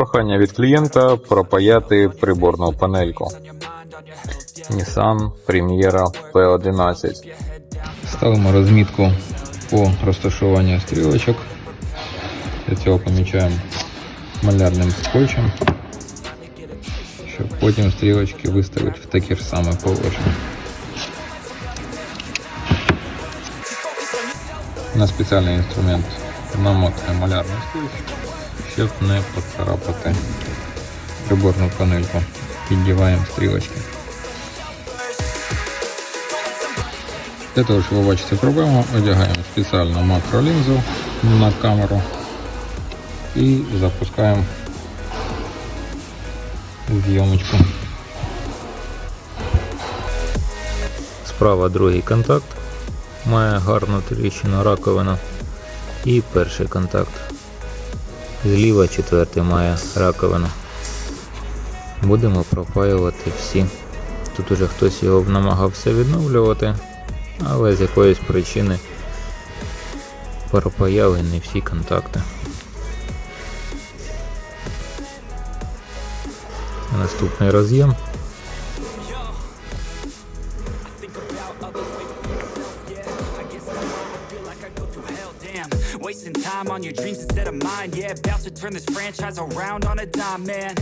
Прохання від клієнта пропаяти приборну панельку. Nissan Premiera P11. Ставимо розмітку по розташуванню стрілочок. Для цього помічаємо малярним скотчем, щоб потім стрілочки виставити в таке ж саме положення. На спеціальний інструмент намотуємо малярний скотч, щоб не поцарапати приборну панельку. Піддіваємо стрілочки. Для того, щоб побачити проблему, одягаємо спеціальну макролінзу на камеру і запускаємо зйомочку. Справа другий контакт. Має гарну тріщину раковину. І перший контакт. Зліва четвертий має раковину. Будемо пропаювати всі. Тут уже хтось його намагався відновлювати, але з якоїсь причини пропаяли не всі контакти. Наступний роз'єм. Damn, wasting time on your dreams instead of mine. Yeah, about to turn this franchise around on a dime, man.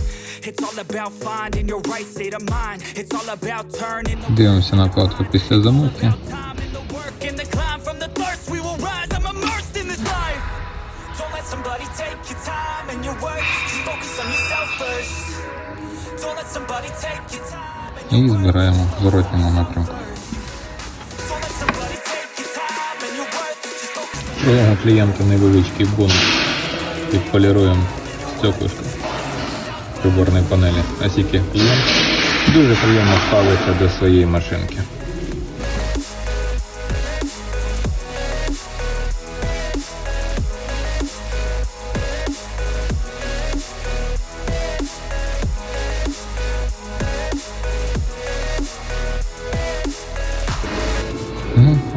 It's all about finding your right state of mind. It's all about turning the Дивимося накладку після замовки. time and the work and the climb from the thirst. We will rise. I'm immersed in this life. Don't let somebody take your time and your work. Just focus on yourself first. Don't let somebody take your time and І збираємо в зворотньому напрямку. Другому клієнту невеличкий бонус. Підполіруємо стеклишко приборної панелі. Оскільки клієнт дуже приємно ставиться до своєї машинки.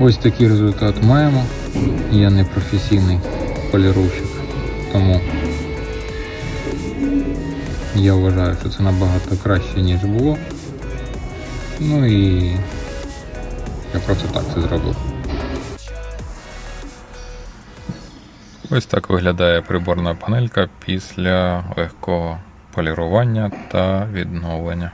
Ось такий результат маємо. Я не професійний поліровщик, тому я вважаю, що це набагато краще, ніж було. Ну і я просто так це зробив. Ось так виглядає приборна панелька після легкого полірування та відновлення.